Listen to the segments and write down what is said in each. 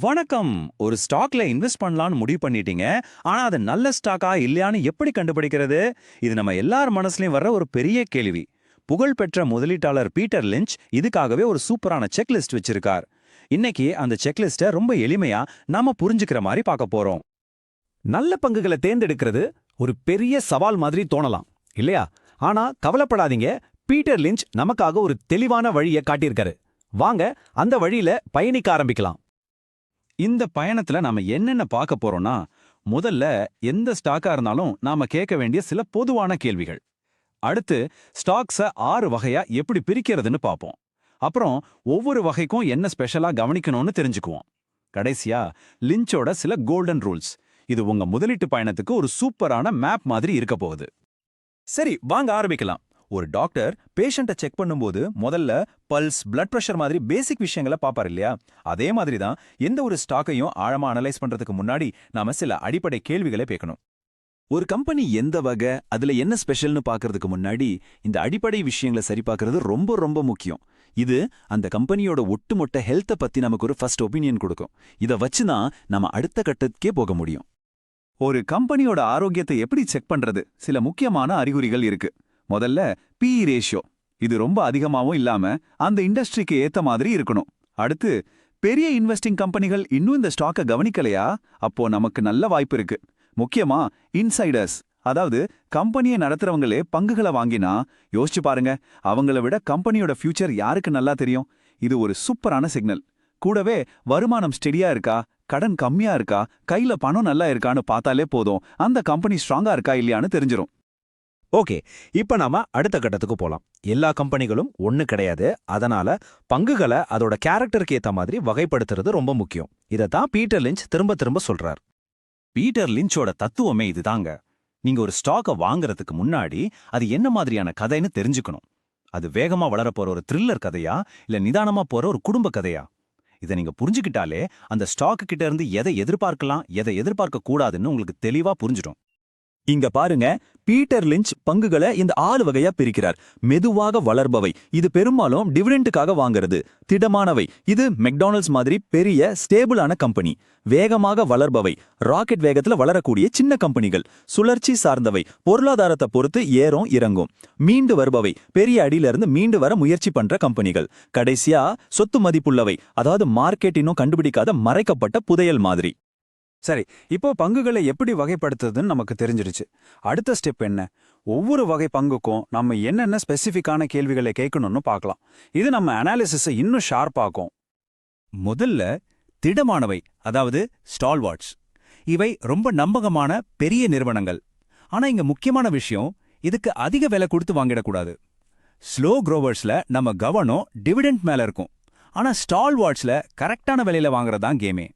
வணக்கம். ஒரு ஸ்டாக்ல இன்வெஸ்ட் பண்ணலாம்னு முடிவு பண்ணிட்டீங்க. ஆனா அது நல்ல ஸ்டாக்கா இல்லையான்னு எப்படி கண்டுபிடிக்கிறது? இது நம்ம எல்லார் மனசுலயும் வர்ற ஒரு பெரிய கேள்வி. புகழ்பெற்ற முதலீட்டாளர் பீட்டர் லிஞ்ச் இதுக்காகவே ஒரு சூப்பரான செக்லிஸ்ட் வச்சிருக்கார். இன்னைக்கு அந்த செக்லிஸ்ட்டை ரொம்ப எளிமையா நாம புரிஞ்சுக்கிற மாதிரி பார்க்க போறோம். நல்ல பங்குகளை தேர்ந்தெடுக்கிறது ஒரு பெரிய சவால் மாதிரி தோணலாம் இல்லையா? ஆனா கவலைப்படாதீங்க. பீட்டர் லிஞ்ச் நமக்காக ஒரு தெளிவான வழியை காட்டியிருக்காரு. வாங்க அந்த வழியில பயணிக்க ஆரம்பிக்கலாம். இந்த பயணத்துல நாம என்னென்ன பார்க்க போறோம்னா முதல்ல எந்த ஸ்டாக்கா இருந்தாலும் நாம கேட்க வேண்டிய சில பொதுவான கேள்விகள். அடுத்து ஸ்டாக்ஸ ஆறு வகையா எப்படி பிரிக்கிறதுன்னு பார்ப்போம். அப்புறம் ஒவ்வொரு வகைக்கும் என்ன ஸ்பெஷலா கவனிக்கணும்னு தெரிஞ்சுக்குவோம். கடைசியா லிஞ்சோட சில கோல்டன் ரூல்ஸ் இது உங்க முதலீட்டு பயணத்துக்கு ஒரு சூப்பரான மேப் மாதிரி இருக்க போகுது. சரி வாங்க ஆரம்பிக்கலாம். ஒரு டாக்டர் பேஷண்ட்டை செக் பண்ணும்போது முதல்ல பல்ஸ் பிளட் பிரஷர் மாதிரி பேசிக் விஷயங்களை பார்ப்பார் இல்லையா? அதே மாதிரி தான் எந்த ஒரு ஸ்டாக்கையும் ஆழமா அனலைஸ் பண்றதுக்கு முன்னாடி நாம சில அடிப்படை கேள்விகளை கேட்கணும். ஒரு கம்பெனி எந்த வகை அதுல என்ன ஸ்பெஷல்னு பார்க்கறதுக்கு முன்னாடி இந்த அடிப்படை விஷயங்களை சரிபார்க்கறது ரொம்ப ரொம்ப முக்கியம். இது அந்த கம்பெனியோட ஒட்டுமொட்ட ஹெல்த்தை பத்தி நமக்கு ஒரு ஃபர்ஸ்ட் ஒப்பீனியன் கொடுக்கும். இதை வச்சு தான் நம்ம அடுத்த கட்டத்துக்கே போக முடியும். ஒரு கம்பெனியோட ஆரோக்கியத்தை எப்படி செக் பண்றது? சில முக்கியமான அறிகுறிகள் இருக்கு. முதல்ல பி ரேஷியோ இது ரொம்ப அதிகமாவும் இல்லாம அந்த இண்டஸ்ட்ரிக்கு ஏத்த மாதிரி இருக்கணும். அடுத்து பெரிய இன்வெஸ்டிங் கம்பெனிகள் இன்னும் இந்த ஸ்டாக்கை கவனிக்கலையா? அப்போ நமக்கு நல்ல வாய்ப்பு இருக்கு. முக்கியமா இன்சைடர்ஸ் அதாவது கம்பெனியை நடத்துறவங்களே பங்குகளை வாங்கினா யோசிச்சு பாருங்க அவங்கள விட கம்பெனியோட ஃபியூச்சர் யாருக்கு நல்லா தெரியும்? இது ஒரு சூப்பரான சிக்னல் கூடவே வருமானம் ஸ்டெடியா இருக்கா? கடன் கம்மியா இருக்கா? கையில பணம் நல்லா இருக்கான்னு பார்த்தாலே போதும். அந்த கம்பெனி ஸ்ட்ராங்கா இருக்கா இல்லையான்னு தெரிஞ்சிரும். ஓகே இப்ப நாம அடுத்த கட்டத்துக்கு போலாம். எல்லா கம்பெனிகளும் ஒன்று கிடையாது. அதனால பங்குகளை அதோட கேரக்டருக்கு ஏத்த மாதிரி வகைப்படுத்துறது ரொம்ப முக்கியம். இதைத்தான் பீட்டர் லிஞ்ச் திரும்ப திரும்ப சொல்றார். பீட்டர் லிஞ்சோட தத்துவமே இதுதாங்க. நீங்க ஒரு ஸ்டாக்கை வாங்குறதுக்கு முன்னாடி அது என்ன மாதிரியான கதைன்னு தெரிஞ்சுக்கணும். அது வேகமா வளரப்போற ஒரு த்ரில்லர் கதையா இல்ல நிதானமா போற ஒரு குடும்ப கதையா? இதை நீங்க புரிஞ்சுக்கிட்டாலே அந்த ஸ்டாக்கு கிட்ட இருந்து எதை எதிர்பார்க்கலாம் எதை எதிர்பார்க்க கூடாதுன்னு உங்களுக்கு தெளிவா புரிஞ்சிடும். இங்க பாருங்க பீட்டர் லிஞ்ச் பங்குகளை இந்த ஆறு வகையா பிரிக்கிறார். மெதுவாக வளர்பவை. இது பெரும்பாலும் டிவிடெண்ட்டுக்காக வாங்குறது. திடமானவை. இது மெக்டானல்ட்ஸ் மாதிரி பெரிய ஸ்டேபிளான கம்பெனி. வேகமாக வளர்பவை. ராக்கெட் வேகத்துல வளரக்கூடிய சின்ன கம்பெனிகள். சுழற்சி சார்ந்தவை. பொருளாதாரத்தை பொறுத்து ஏறும் இறங்கும். மீண்டு வருபவை. பெரிய அடியில இருந்து மீண்டு வர முயற்சி பண்ற கம்பெனிகள். கடைசியா சொத்து மதிப்புள்ளவை. அதாவது மார்க்கெட் இன்னும் கண்டுபிடிக்காத மறைக்கப்பட்ட புதையல் மாதிரி. சரி இப்போ பங்குகளை எப்படி வகைப்படுத்துறதுன்னு நமக்கு தெரிஞ்சிருச்சு. அடுத்த ஸ்டெப் என்ன? ஒவ்வொரு வகை பங்குக்கும் நம்ம என்னென்ன ஸ்பெசிஃபிக்கான கேள்விகளை கேட்கணும்னு பார்க்கலாம். இது நம்ம அனாலிசிஸை இன்னும் ஷார்ப்பாக்கும். முதல்ல திடமானவை அதாவது ஸ்டால்வார்ட்ஸ். இவை ரொம்ப நம்பகமான பெரிய நிறுவனங்கள். ஆனா இங்க முக்கியமான விஷயம் இதுக்கு அதிக விலை கொடுத்து வாங்கிடக்கூடாது. ஸ்லோ குரோவர்ஸ்ல நம்ம கவனம் டிவிடெண்ட் மேல இருக்கும். ஆனா ஸ்டால்வார்ட்ஸ்ல கரெக்டான விலையில வாங்குறதான் கேமே.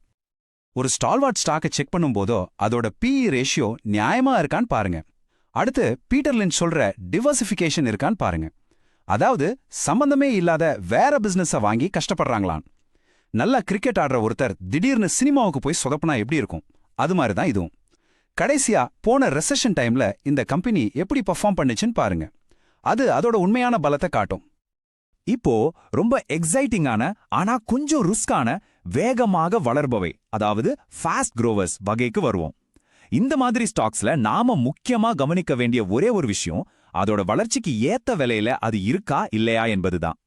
ஒரு ஸ்டால்வார்ட் ஸ்டாக்கை செக் பண்ணும்போதோ அதோட பிஇ ரேஷியோ நியாயமா இருக்கான்னு பாருங்க. அடுத்து பீட்டர் லின் சொல்ற டிவர்சிஃபிகேஷன் இருக்கான்னு பாருங்க. அதாவது சம்பந்தமே இல்லாத வேற பிசினஸ வாங்கி கஷ்டப்படுறாங்களாம். நல்லா கிரிக்கெட் ஆடுற ஒருத்தர் திடீர்னு சினிமாவுக்கு போய் சொதப்புனா எப்படி இருக்கும்? அது மாதிரி தான் இதுவும். கடைசியா போன ரெசஷன் டைம்ல இந்த கம்பெனி எப்படி பர்ஃபார்ம் பண்ணுச்சுன்னு பாருங்க. அது அதோட உண்மையான பலத்தை காட்டும். இப்போ ரொம்ப எக்ஸைட்டிங்கான ஆனா கொஞ்சம் ரிஸ்கான வேகமாக வளர்பவை. அதாவது ஃபாஸ்ட் க்ரோவர்ஸ் வகைக்கு வருவோம். இந்த மாதிரி ஸ்டாக்ஸ்ல நாம முக்கியமா கவனிக்க வேண்டிய ஒரே ஒரு விஷயம் அதோட வளர்ச்சிக்கு ஏத்த விலையில அது இருக்கா இல்லையா என்பதுதான்.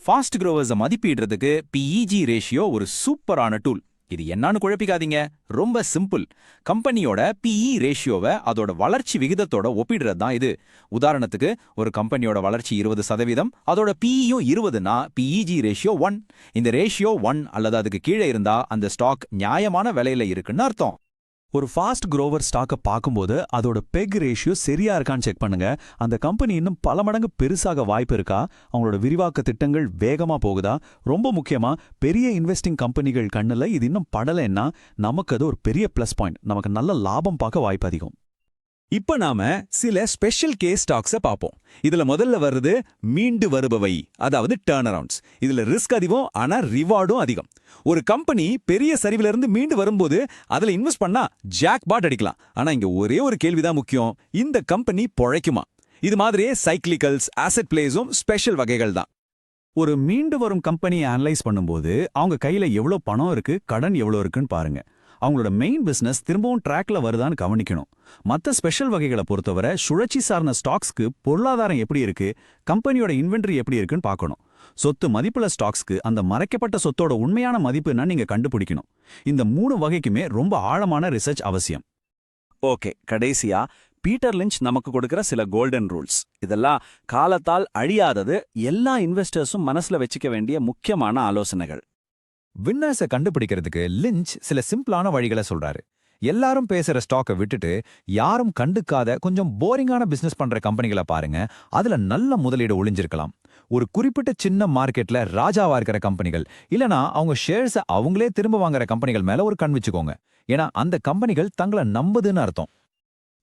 ஃபாஸ்ட் க்ரோவர்ஸை மதிப்பிடுறதுக்கு பிஇஜி ரேஷியோ ஒரு சூப்பரான டூல் இது என்னன்னு குழப்பிக்காதீங்க. ரொம்ப சிம்பிள். கம்பெனியோட பிஇ ரேஷியோவை அதோட வளர்ச்சி விகிதத்தோட ஒப்பிடுறது தான் இது. உதாரணத்துக்கு ஒரு கம்பெனியோட வளர்ச்சி இருபது சதவீதம் அதோட பிஇயும் இருபதுனா பிஇஜி ரேஷியோ ஒன் இந்த ரேஷியோ ஒன் அல்லது அதுக்கு கீழே இருந்தா அந்த ஸ்டாக் நியாயமான விலையில இருக்குன்னு அர்த்தம். ஒரு ஃபாஸ்ட் குரோவர் ஸ்டாக்கை பார்க்கும்போது அதோட பெக் ரேஷியோ சரியா இருக்கான்னு செக் பண்ணுங்க. அந்த கம்பெனி இன்னும் பல மடங்கு பெருசாக வாய்ப்பு இருக்கா? அவங்களோட விரிவாக்க திட்டங்கள் வேகமா போகுதா? ரொம்ப முக்கியமா பெரிய இன்வெஸ்டிங் கம்பெனிகள் கண்ணுல இது இன்னும் படலைன்னா நமக்கு அது ஒரு பெரிய ப்ளஸ் பாயிண்ட் நமக்கு நல்ல லாபம் பார்க்க வாய்ப்பு அதிகம். இப்ப நாம சில ஸ்பெஷல் கேஸ் ஸ்டாக்ஸ பார்ப்போம். இதுல முதல்ல வருது மீண்டு வருபவை அதாவது டேர்ன் அரவுண்ட்ஸ் இதுல ரிஸ்க் அதிகம் ஆனா ரிவார்டும் அதிகம். ஒரு கம்பெனி பெரிய சரிவுல இருந்து மீண்டு வரும்போது அதுல இன்வெஸ்ட் பண்ணா ஜாக் பாட் அடிக்கலாம். ஆனா இங்க ஒரே ஒரு கேள்விதான் முக்கியம். இந்த கம்பெனி பொழைக்குமா? இது மாதிரியே சைக்கிளிக்கல்ஸ் ஆசெட் பிளேஸும் ஸ்பெஷல் வகைகள் தான். ஒரு மீண்டு வரும் கம்பெனியை அனலைஸ் பண்ணும்போது அவங்க கையில எவ்வளவு பணம் இருக்கு கடன் எவ்வளவு இருக்குன்னு பாருங்க. அவங்களோட மெயின் பிசினஸ் திரும்பவும் ட்ராக்ல வருதான்னு கவனிக்கணும். மத்த ஸ்பெஷல் வகைகளை பொறுத்தவரை சுழற்சி சார்ந்த ஸ்டாக்ஸ்க்கு பொருளாதாரம் எப்படி இருக்கு கம்பெனியோட இன்வென்ட்ரி எப்படி இருக்குன்னு பார்க்கணும். சொத்து மதிப்புள்ள ஸ்டாக்ஸ்க்கு அந்த மறைக்கப்பட்ட சொத்தோட உண்மையான மதிப்புன்னா நீங்க கண்டுபிடிக்கணும். இந்த மூணு வகைக்குமே ரொம்ப ஆழமான ரிசர்ச் அவசியம். ஓகே கடைசியா பீட்டர் லிஞ்ச் நமக்கு கொடுக்கிற சில கோல்டன் ரூல்ஸ் இதெல்லாம் காலத்தால் அழியாதது எல்லா இன்வெஸ்டர்ஸும் மனசுல வச்சுக்க வேண்டிய முக்கியமான ஆலோசனைகள். வின்னர்ஸை கண்டுபிடிக்கிறதுக்கு லிஞ்ச் சில சிம்பிளான வழிகளை சொல்றாரு. எல்லாரும் பேசுற ஸ்டாக்கை விட்டுட்டு யாரும் கண்டுக்காத கொஞ்சம் போரிங்கான பிசினஸ் பண்ற கம்பெனிகளை பாருங்க. அதுல நல்ல முதலீடு ஒளிஞ்சிருக்கலாம். ஒரு குறிப்பிட்ட சின்ன மார்க்கெட்ல ராஜாவா இருக்கிற கம்பெனிகள் இல்லனா அவங்க ஷேர்ஸை அவங்களே திரும்ப வாங்குற கம்பெனிகள் மேல ஒரு கண் வச்சுக்கோங்க. ஏன்னா அந்த கம்பெனிகள் தங்களை நம்புதுன்னு அர்த்தம்.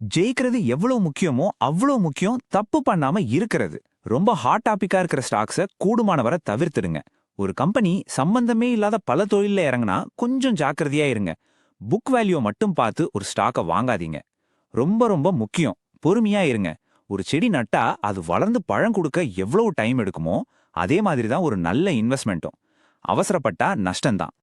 ஜெயிக்கிறது எவ்வளவு முக்கியமோ அவ்வளவு முக்கியம் தப்பு பண்ணாம இருக்கிறது. ரொம்ப ஹாட் டாபிக்கா இருக்கிற ஸ்டாக்ஸ கூடுமானவரை தவிர்த்துடுங்க. ஒரு கம்பெனி சம்பந்தமே இல்லாத பல தொழில்ல இறங்குனா கொஞ்சம் ஜாக்கிரதையா இருங்க. புக் வேல்யூ மட்டும் பார்த்து ஒரு ஸ்டாக்கை வாங்காதீங்க. ரொம்ப ரொம்ப முக்கியம். பொறுமையா இருங்க. ஒரு செடி நட்டா அது வளர்ந்து பழம் கொடுக்க எவ்வளவு டைம் எடுக்குமோ அதே மாதிரி தான் ஒரு நல்ல இன்வெஸ்ட்மெண்ட்டும். அவசரப்பட்டா நஷ்டம்தான்.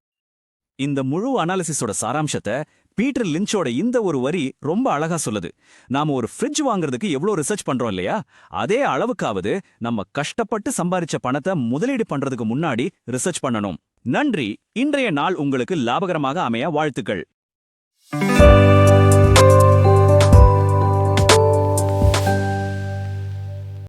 இந்த முழு அனாலிசிஸோட சாராம்சத்தை பீட்டர் லிஞ்சோட இந்த ஒரு வரி ரொம்ப அழகா சொல்லுது. நாம ஒரு ஃப்ரிட்ஜ் வாங்குறதுக்கு எவ்வளோ ரிசர்ச் பண்றோம் இல்லையா? அதே அளவுக்காவது நம்ம கஷ்டப்பட்டு சம்பாரிச்ச பணத்தை முதலீடு பண்றதுக்கு முன்னாடி ரிசர்ச் பண்ணணும். நன்றி. இன்றைய நாள் உங்களுக்கு லாபகரமாக அமைய வாழ்த்துக்கள்.